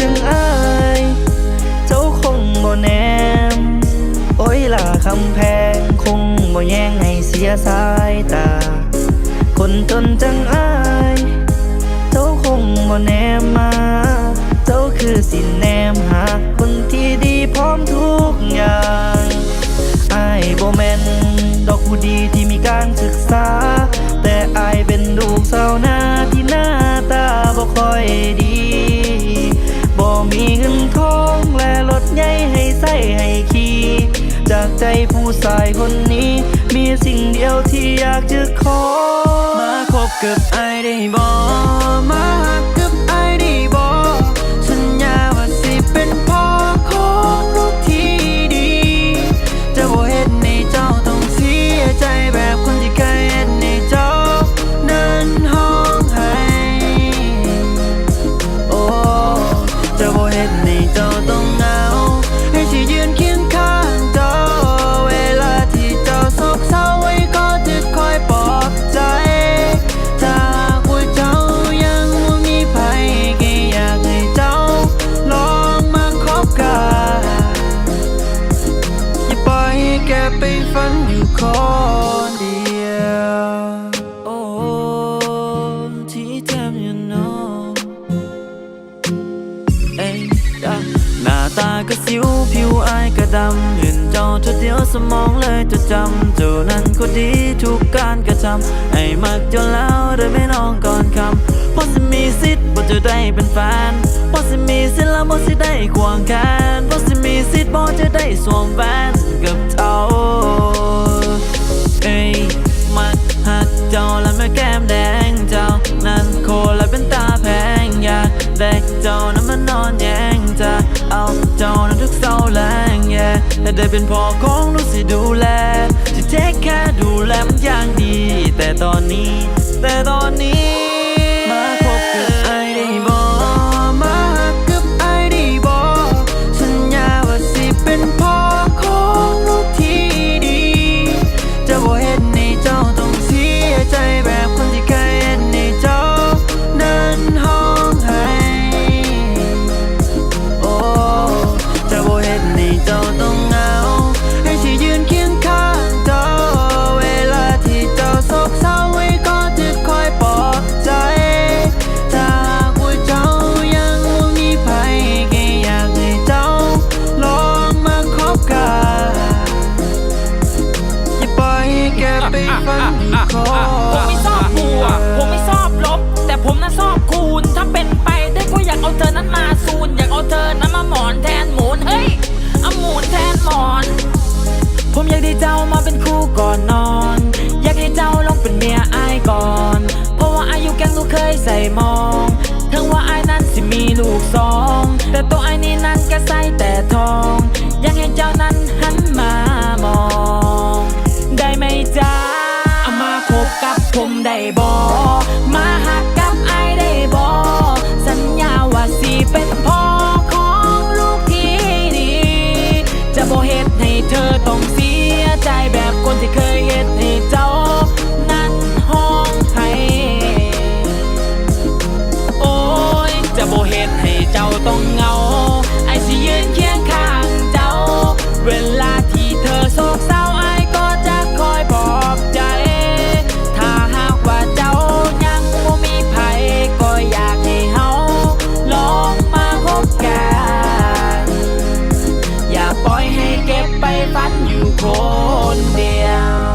จังอายเจ้าคงบ่แนม โอ้ยล่ะคำแพงคงบ่แย่งให้เสียสายตา คนจนจังอาย เจ้าคงบ่แนมมา เจ้าคือสินแนมหาคนที่ดีพร้อมทุกอย่างอายบ่แม่นดอกผู้ดีที่มีการศึกษา แต่อายเป็นลูกสาวนาที่หน้าตาบ่ค่อยดี ให้ขี้จากใจผู้ชายคนนี้ มีสิ่งเดียวที่อยากจะขอ มาคบกับไอได้บ่ ผิวผิวอายก็ดำเห็นเจ้าเธอเดียวสมองเลยจะจำเจ้านั้นก็ดีทุกการกระทำไอ้มักจนแล้วโดยไม่น้องก่อนคำเพราะมีสิทธิ์บ่จะได้เป็นแฟนเพราะมีสิทธิ์แล้วบ่จะได้ควงแขนเพราะมีสิทธิ์บ่จะได้สวมแหวนกับเธอ ทุกเศร้าแรงแย่แต่ได้เป็นพ่อของลูกสิดูแล จะเทคแค่ดูแลมันอย่างดี แต่ตอนนี้ แกไปฝันอผมไม่ชอบบวผมไม่ชอบลบ แต่ผมน่ะชอบคูณ ถ้าเป็นไปได้ก็อยากเอาเธอนั้นมาซูน อยากเอาเธอนั้นมาหมอนแทนหมูนเฮ้ยเอาหมูนแทนหมอน ผมอยากได้เจ้ามาเป็นคู่ก่อนนอน อยากให้เจ้าลองเป็นเมียอายก่อน เพราะว่าอายุแกงลูกเคยใส่มองถึงว่าอายนั้นสิมีลูกสอง แต่ตัว ต้องเงาไอสิยืนเคียงข้างเจ้า เวลาที่เธอโศกเศร้าไอ้ก็จะคอยปลอบใจ ถ้าหากว่าเจ้ายังบ่มีภัยก็อยากให้เฮาลองมาพบกัน อย่าปล่อยให้เก็บไปฝันอยู่คนเดียว